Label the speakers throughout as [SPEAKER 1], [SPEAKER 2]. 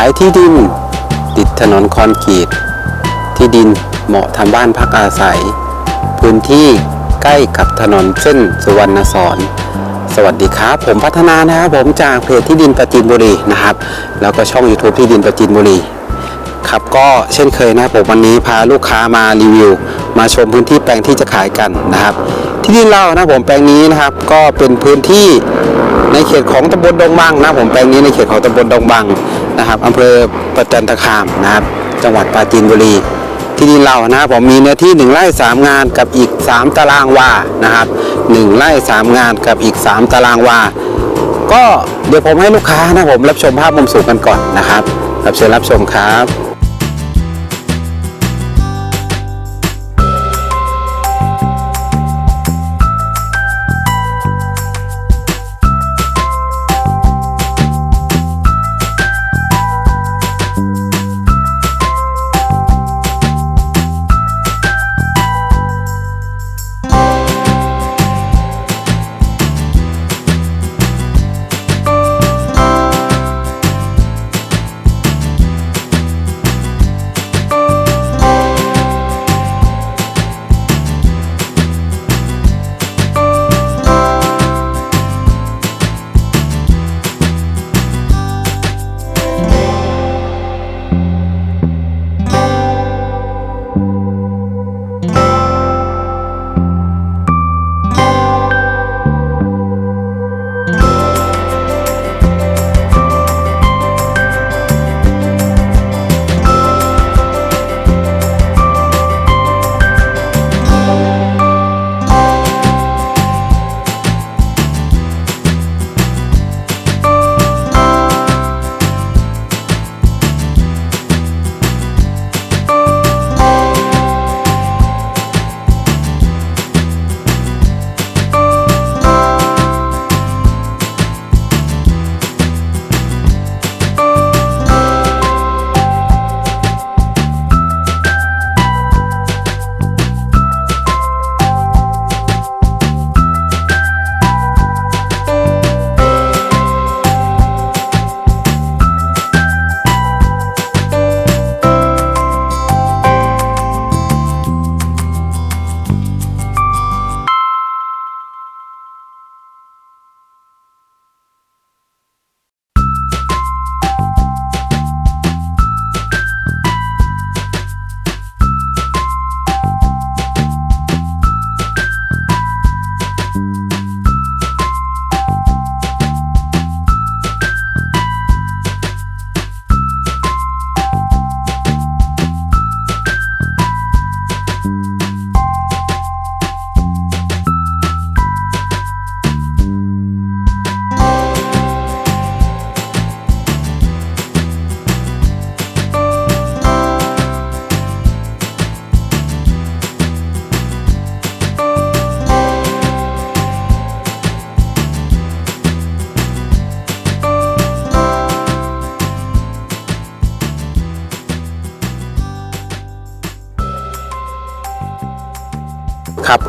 [SPEAKER 1] ายที่ดิน ติดถนนคอนกรีต ที่ดินเหมาะทำบ้านพักอาศัย พื้นที่ใกล้กับถนนเส้นสุวรรณสอนสวัสดีครับ ผมพัฒนานะครับผมจากเพจที่ดินประจินบุรีนะครับ แล้วก็ช่อง YouTube ที่ดินประจินบุรีครับก็เช่นเคยนะผมวันนี้พาลูกค้ามารีวิว มาชมพื้นที่แปลงที่จะขายกันนะครับ ที่ดินเรานะผมแปลงนี้นะครับ ก็เป็นพื้นที่ในเขตของตำบลดงบังนะผมแปลงนี้ในเขตของตำบลดงบัง นะครับอำเภอประจันตคามนะครับ จังหวัดปราจีนบุรี ที่ดินเรานะครับผมมีเนื้อที่ 1ไร่3 งานกับอีก 3 ตารางวานะครับ1ไร่3 งานกับอีก 3 ตารางวา ก็เดี๋ยวผมให้ลูกค้านะผมรับชมภาพมุมสูงกันก่อนนะครับรับเชิญรับชมครับ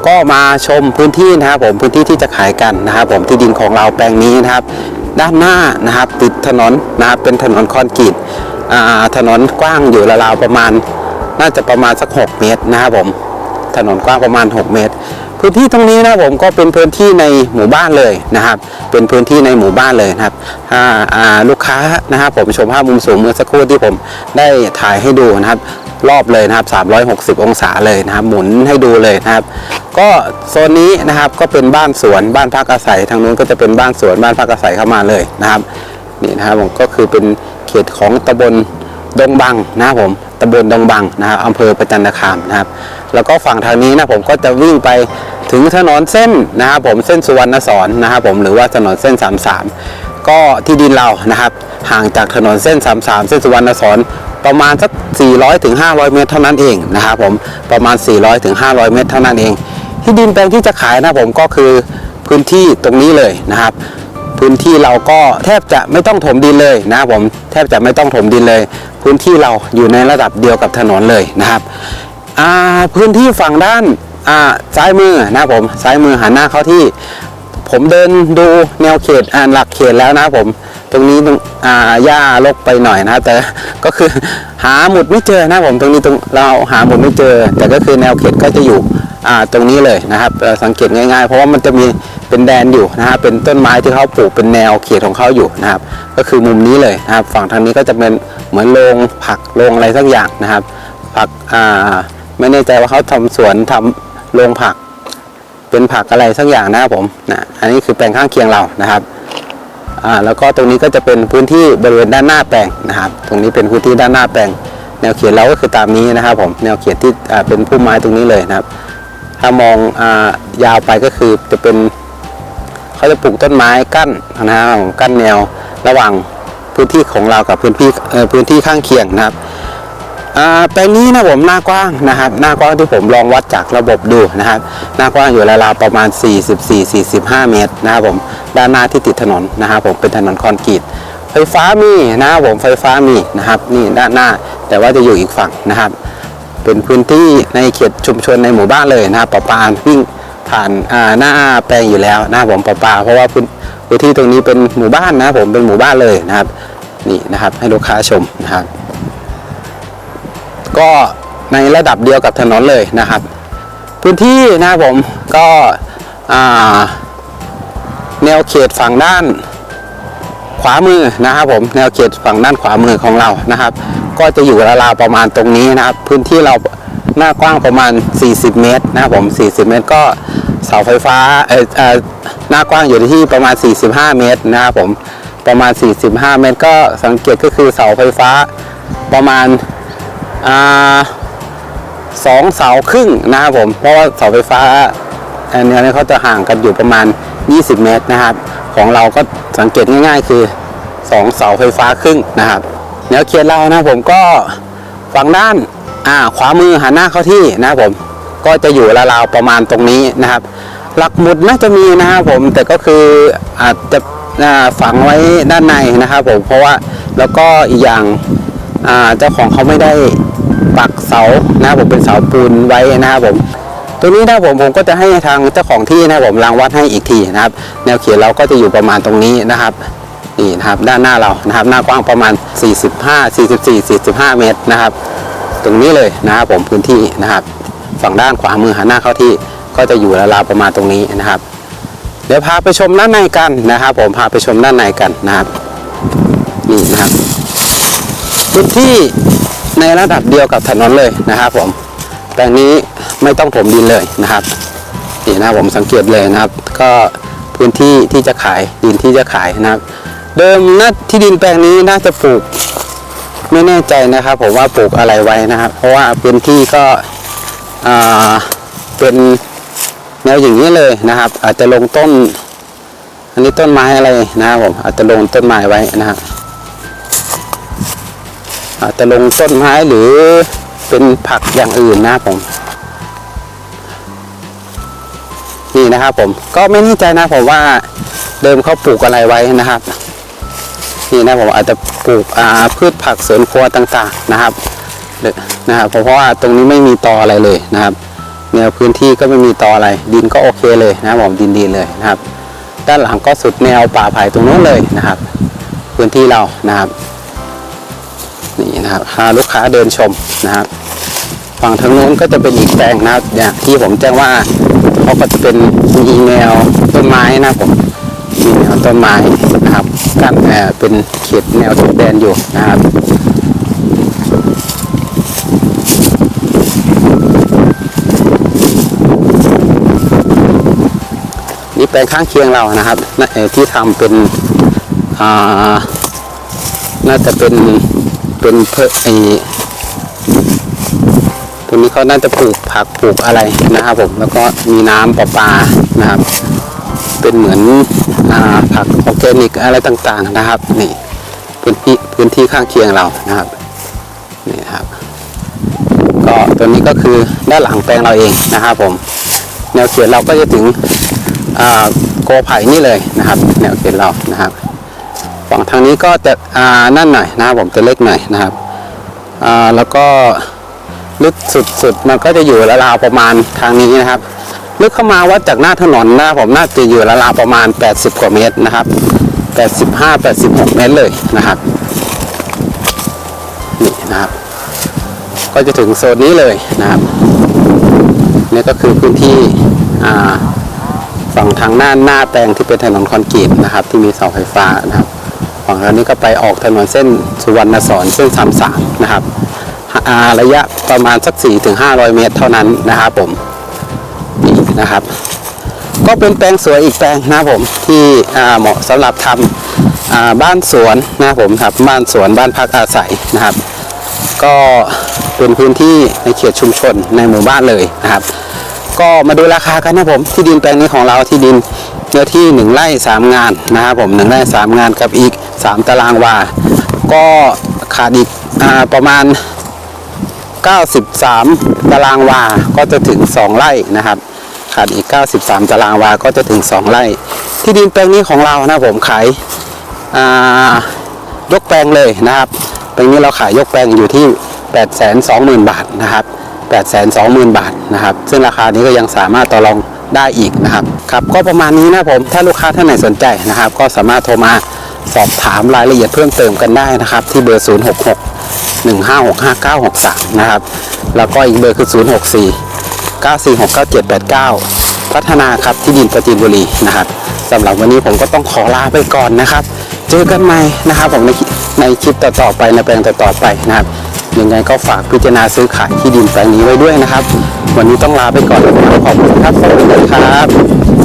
[SPEAKER 1] ก็มาชมพื้นที่นะครับผมพื้นที่ที่จะขายกันนะครับ ผมที่ดินของเราแปลงนี้นะครับ ด้านหน้านะครับติดถนนนะครับเป็นถนนคอนกรีตอ่าถนนกว้างอยู่ราวๆประมาณ น่าจะประมาณสัก 6 เมตรนะครับผมถนนกว้างประมาณ 6 เมตร พื้นที่ตรงนี้นะผมก็เป็นพื้นที่ในหมู่บ้านเลยนะครับ เป็นพื้นที่ในหมู่บ้านเลยนะครับอ่าลูกค้านะครับผมชมภาพมุมสูงเมื่อสักครู่ที่ผมได้ถ่ายให้ดูนะครับ รอบเลยนะครับ 360 องศาเลยนะครับ หมุนให้ดูเลยนะครับ ก็โซนนี้นะครับก็เป็นบ้านสวนบ้านพักอาศัย ทางนู้นก็จะเป็นบ้านสวนบ้านพักอาศัยเข้ามาเลยนะครับนี่นะครับผมก็คือเป็นเขตของตำบลดงบังนะครับผมตำบลดงบังนะครับอำเภอประจันตคามนะครับ แล้วก็ฝั่งทางนี้นะผมก็จะวิ่งไปถึงถนนเส้นนะครับผมเส้นสุวรรณสอนนะครับผมหรือว่าถนนเส้น 33 ก็ที่ดินเรานะครับ ห่างจากถนนเส้น 33 เส้นสุวรรณสอน ประมาณสัก 400ถึง500 เมตรเท่านั้นเองนะครับผมประมาณ 400ถึง500 เมตรเท่านั้นเอง ที่ดินแปลงที่จะขายนะผมก็คือพื้นที่ตรงนี้เลยนะครับ พื้นที่เราก็แทบจะไม่ต้องถมดินเลยนะครับผมแทบจะไม่ต้องถมดินเลย พื้นที่เราอยู่ในระดับเดียวกับถนนเลยนะครับพื้นที่ฝั่งด้านซ้ายมือนะครับผมซ้ายมือหันหน้าเข้าที่ ผมเดินดูแนวเขตอ่าหลักเขตแล้วนะครับผมตรงนี้ตรงอ่าหญ้ารกไปหน่อยนะครับแต่ก็คือหาหมุดไม่เจอนะผมตรงนี้ตรงเราหาหมุดไม่เจอ แต่ก็คือแนวเขตก็จะอยู่อ่าตรงนี้เลยนะครับสังเกตง่ายๆ เพราะว่ามันจะมีเป็นแดนอยู่นะครับเป็นต้นไม้ที่เขาปลูกเป็นแนวเขตของเขาอยู่นะครับ ก็คือมุมนี้เลยนะครับ ฝั่งทางนี้ก็จะเป็นเหมือนโรงผักโรงอะไรสักอย่างนะครับ ผักอ่าไม่แน่ใจว่าเขาทำสวนทำโรงผัก เป็นผักอะไรสักอย่างนะครับผมนะอันนี้คือแปลงข้างเคียงเรานะครับอ่าแล้วก็ตรงนี้ก็จะเป็นพื้นที่บริเวณด้านหน้าแปลงนะครับ ตรงนี้เป็นพื้นที่ด้านหน้าแปลง แนวเขียนเราก็คือตามนี้นะครับผมแนวเขียนที่อ่าเป็นพุ่มไม้ตรงนี้เลยนะครับ ถ้ามองอ่ายาวไปก็คือจะเป็นเขาจะปลูกต้นไม้กั้นนะครับกั้นแนวระหว่างพื้นที่ของเรากับพื้นที่เอ่อพื้นที่ข้างเคียงนะครับ แปลงนี้นะผมหน้ากว้างนะครับหน้ากว้างที่ผมลองวัดจากระบบดูนะครับหน้ากว้างอยู่ราวๆประมาณ 44-45 เมตรนะครับผมด้านหน้าที่ติดถนนนะครับผมเป็นถนนคอนกรีตไฟฟ้ามีนะครับผมไฟฟ้ามีนะครับนี่ด้านหน้า แต่ว่าจะอยู่อีกฝั่งนะครับ เป็นพื้นที่ในเขตชุมชนในหมู่บ้านเลยนะครับประปาวิ่งผ่านหน้าแปลงอยู่แล้วนะครับผมประปา เพราะว่าพื้นพื้นที่ตรงนี้เป็นหมู่บ้านนะครับผมเป็นหมู่บ้านเลยนะครับนี่นะครับให้ลูกค้าชมนะครับ ก็ในระดับเดียวกับถนนเลยนะครับ พื้นที่นะครับผมก็แนวเขตฝั่งด้านขวามือนะครับผมแนวเขตฝั่งด้านขวามือของเรานะครับ ก็จะอยู่ราวๆประมาณตรงนี้นะครับ พื้นที่เราหน้ากว้างประมาณ 40 เมตรนะครับผม 40 เมตรก็เสาไฟฟ้าเออเออหน้ากว้างอยู่ที่ประมาณ 45 เมตรนะครับผมประมาณ 45 เมตรก็สังเกตก็คือเสาไฟฟ้าประมาณ สองเสาครึ่งนะครับผม เพราะว่าเสาไฟฟ้าอันนี้เขาจะห่างกันอยู่ประมาณ 20 เมตรนะครับ ของเราก็สังเกตง่ายๆ คือสองเสาไฟฟ้าครึ่งนะครับแนวเขียนเรานะผมก็ฝั่งด้านอ่าขวามือหันหน้าเข้าที่นะครับผมก็จะอยู่ราวๆประมาณตรงนี้นะครับ หลักหมุดน่าจะมีนะครับผมแต่ก็คืออาจจะฝังไว้ด้านในนะครับผมเพราะว่าแล้วก็อีกอย่าง เจ้าของเขาไม่ได้ปักเสานะผมเป็นเสาปูนไว้นะครับผมตรงนี้นะผมผมก็จะให้ทางเจ้าของที่นะครับผมรางวัดให้อีกทีนะครับ แนวเขียนเราก็จะอยู่ประมาณตรงนี้นะครับนี่นะครับด้านหน้าเรานะครับ หน้ากว้างประมาณ 45 44 45 เมตรนะครับ ตรงนี้เลยนะครับผมพื้นที่นะครับ ฝั่งด้านขวามือหันหน้าเข้าที่ก็จะอยู่ราวๆประมาณตรงนี้นะครับ เดี๋ยวพาไปชมด้านในกันนะครับ ผมพาไปชมด้านในกันนะครับนี่นะครับ พื้นที่ในระดับเดียวกับถนนเลยนะครับผมแปลงนี้ไม่ต้องถมดินเลยนะครับนี่นะครับผมสังเกตเลยนะครับ ก็พื้นที่ที่จะขายดินที่จะขายนะครับ เดิมนะที่ดินแปลงนี้น่าจะปลูกไม่แน่ใจนะครับ ผมว่าปลูกอะไรไว้นะครับ เพราะว่าพื้นที่ก็เป็นแนวอย่างนี้เลยนะครับ อาจจะลงต้น อันนี้ต้นไม้อะไรนะครับผมอาจจะลงต้นไม้ไว้นะครับ อาจจะลงต้นไม้หรือเป็นผักอย่างอื่นนะผม นี่นะครับผมก็ไม่แน่ใจนะผมว่าเดิมเขาปลูกอะไรไว้นะครับนี่นะผมอาจจะปลูกอ่าพืชผักสวนครัวต่างๆนะครับนะครับเพราะว่าตรงนี้ไม่มีตออะไรเลยนะครับแนวพื้นที่ก็ไม่มีตออะไร ดินก็โอเคเลยนะครับผมดินดีเลยนะครับ ด้านหลังก็สุดแนวป่าไผ่ตรงนู้นเลยนะครับ พื้นที่เรานะครับ นี่นะครับพาลูกค้าเดินชมนะครับฝั่งทางนู้นก็จะเป็นอีกแปลงนะครับอย่างที่ผมแจ้งว่าเขาก็จะเป็นมีแนวต้นไม้นะครับผมมีแนวต้นไม้นะครับกั้นเป็นเขตแนวชายแดนอยู่นะครับนี่แปลงข้างเคียงเรานะครับน่ะเอ่อที่ทำเป็นน่าจะเป็น เป็นเพื่อไอตรงนี้เขาน่าจะปลูกผักปลูกอะไรนะครับผมแล้วก็มีน้ำประปานะครับ เป็นเหมือนอผักออร์แกนิกอะไรต่างๆนะครับนี่พื้นที่พื้นที่ข้างเคียงเรานะครับนี่ครับ ก็ตัวนี้ก็คือด้านหลังแปลงเราเองนะครับผม แนวเขียนเราก็จะถึงอ่าโกไผ่นี่เลยนะครับ แนวเขียนเรานะครับ ฝั่งทางนี้ก็จะอ่านั่นหน่อยนะครับผมจะเล็กหน่อยนะครับอ่าแล้วก็ลึกสุดๆมันก็จะอยู่ราวๆประมาณทางนี้นะครับ ลึกเข้ามาวัดจากหน้าถนนนะครับผมน่าจะอยู่ราวๆประมาณ 80 กว่าเมตรนะครับ 85 86 เมตรเลยนะครับนี่นะครับ ก็จะถึงโซนนี้เลยนะครับนี่ก็คือพื้นที่ฝั่งทางหน้าหน้าแปลงที่เป็นถนนคอนกรีตนะครับ ที่มีเสาไฟฟ้านะครับ ฝั่งทางนี้ก็ไปออกถนนเส้นสุวรรณสอนเส้น33นะครับาระยะประมาณสัก 4-500 เมตรเท่านั้นนะครับผมนี่นะครับ ก็เป็นแปลงสวยอีกแปลงนะผมที่เหมาะสำหรับทำบ้านสวนนะผมครับบ้านสวนบ้านพักอาศัยนะครับ ก็เป็นพื้นที่ในเขตชุมชนในหมู่บ้านเลยนะครับ ก็มาดูราคากันนะผมที่ดินแปลงนี้ของเราที่ดินเนื้อที่หนึ่งไร่สามงานนะครับผมหนึ่งไร่สามงานกับอีกสามตารางวา ก็ขาดอีกอประมาณ 93 ตารางวา ก็จะถึง 2 ไร่นะครับ ขาดอีก 93 ตารางวา ก็จะถึง 2 ไร่ ที่ดินแปลงนี้ของเรานะผมขายายกแปลงเลยนะครับแปลงนี้เราขายยกแปลงอยู่ที่ 820,000 บาทนะครับ 820,000 บาทนะครับ ซึ่งราคานี้ก็ยังสามารถต่อรองได้อีกนะครับครับก็ประมาณนี้นะผมถ้าลูกค้าท่านไหนสนใจนะครับ ก็สามารถโทรมาสอบถามรายละเอียดเพิ่มเติมกันได้นะครับ ที่เบอร์ 066 1565963 นะครับ แล้วก็อีกเบอร์คือ 064 9469789 พัฒนาครับที่ดินประจินบุรีนะครับสำหรับวันนี้ผมก็ต้องขอลาไปก่อนนะครับ เจอกันใหม่นะครับผมในในคลิปต่อๆไปในแปลงต่อๆไปนะครับ ยังไงก็ฝากพิจารณาซื้อขายที่ดินแปลงนี้ไว้ด้วยนะครับ วันนี้ต้องลาไปก่อนนะครับขอบคุณครับสวัสดีครับ